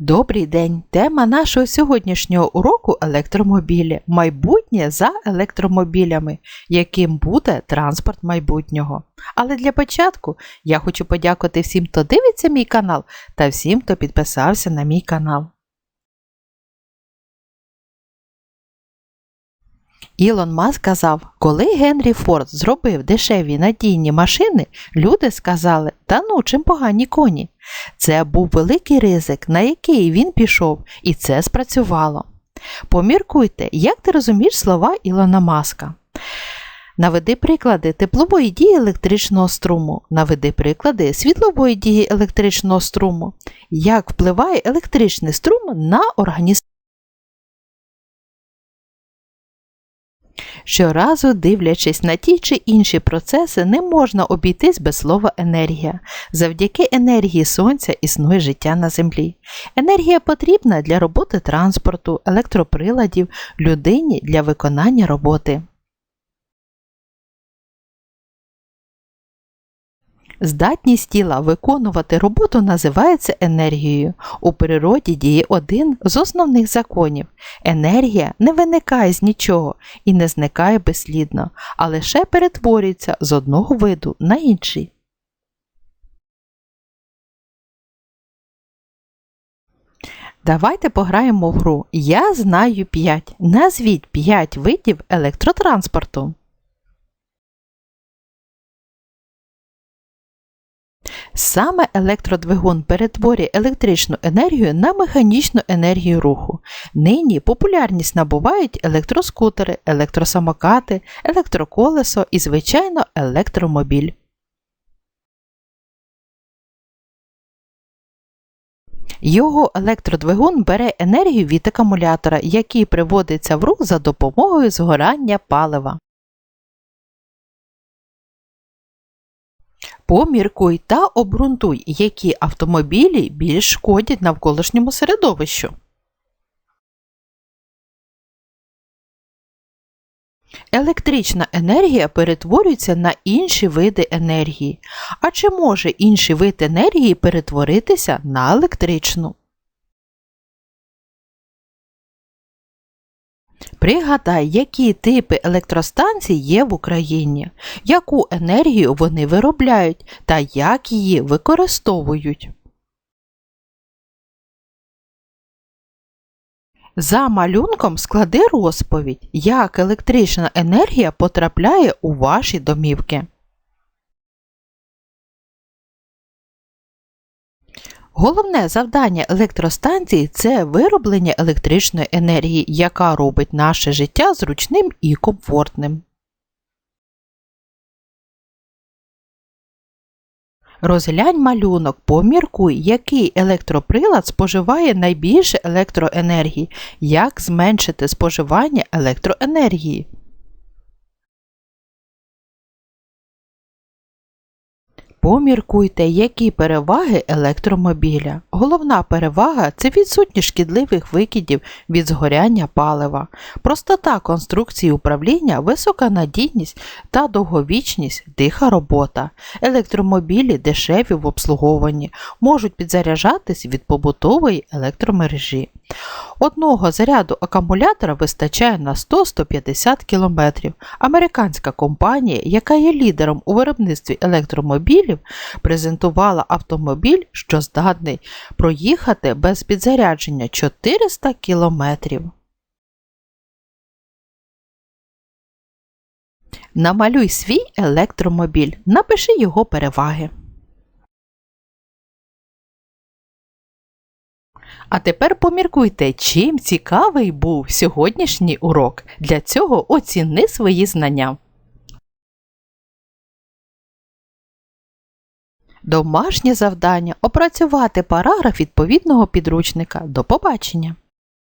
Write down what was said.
Добрий день! Тема нашого сьогоднішнього уроку електромобілі. Майбутнє за електромобілями, яким буде транспорт майбутнього. Але для початку я хочу подякувати всім, хто дивиться мій канал, та всім, хто підписався на мій канал. Ілон Маск казав, коли Генрі Форд зробив дешеві надійні машини, люди сказали, та ну чим погані коні. Це був великий ризик, на який він пішов, і це спрацювало. Поміркуйте, як ти розумієш слова Ілона Маска. Наведи приклади теплової дії електричного струму, наведи приклади світлової дії електричного струму. Як впливає електричний струм на організм? Щоразу, дивлячись на ті чи інші процеси, не можна обійтись без слова енергія. Завдяки енергії сонця існує життя на землі. Енергія потрібна для роботи транспорту, електроприладів, людині для виконання роботи. Здатність тіла виконувати роботу називається енергією. У природі діє один з основних законів. Енергія не виникає з нічого і не зникає безслідно, а лише перетворюється з одного виду на інший. Давайте пограємо в гру. Я знаю 5. Назвіть 5 видів електротранспорту. Саме електродвигун перетворює електричну енергію на механічну енергію руху. Нині популярність набувають електроскутери, електросамокати, електроколесо і, звичайно, електромобіль. Його електродвигун бере енергію від акумулятора, який приводиться в рух за допомогою згорання палива. Поміркуй та обґрунтуй, які автомобілі більш шкодять навколишньому середовищу. Електрична енергія перетворюється на інші види енергії. А чи може інший вид енергії перетворитися на електричну? Пригадай, які типи електростанцій є в Україні, яку енергію вони виробляють та як її використовують. За малюнком склади розповідь, як електрична енергія потрапляє у ваші домівки. Головне завдання електростанції це вироблення електричної енергії, яка робить наше життя зручним і комфортним. Розглянь малюнок, поміркуй, який електроприлад споживає найбільше електроенергії, як зменшити споживання електроенергії. Поміркуйте, які переваги електромобіля. Головна перевага це відсутність шкідливих викидів від згоряння палива, простота конструкції управління, висока надійність та довговічність диха робота. Електромобілі дешеві в обслуговуванні, можуть підзаряджатись від побутової електромережі. Одного заряду акумулятора вистачає на 100-150 км. Американська компанія, яка є лідером у виробництві електромобілів, презентувала автомобіль, що здатний проїхати без підзарядження 400 км. Намалюй свій електромобіль, напиши його переваги. А тепер поміркуйте, чим цікавий був сьогоднішній урок. Для цього оціни свої знання. Домашнє завдання опрацювати параграф відповідного підручника. До побачення!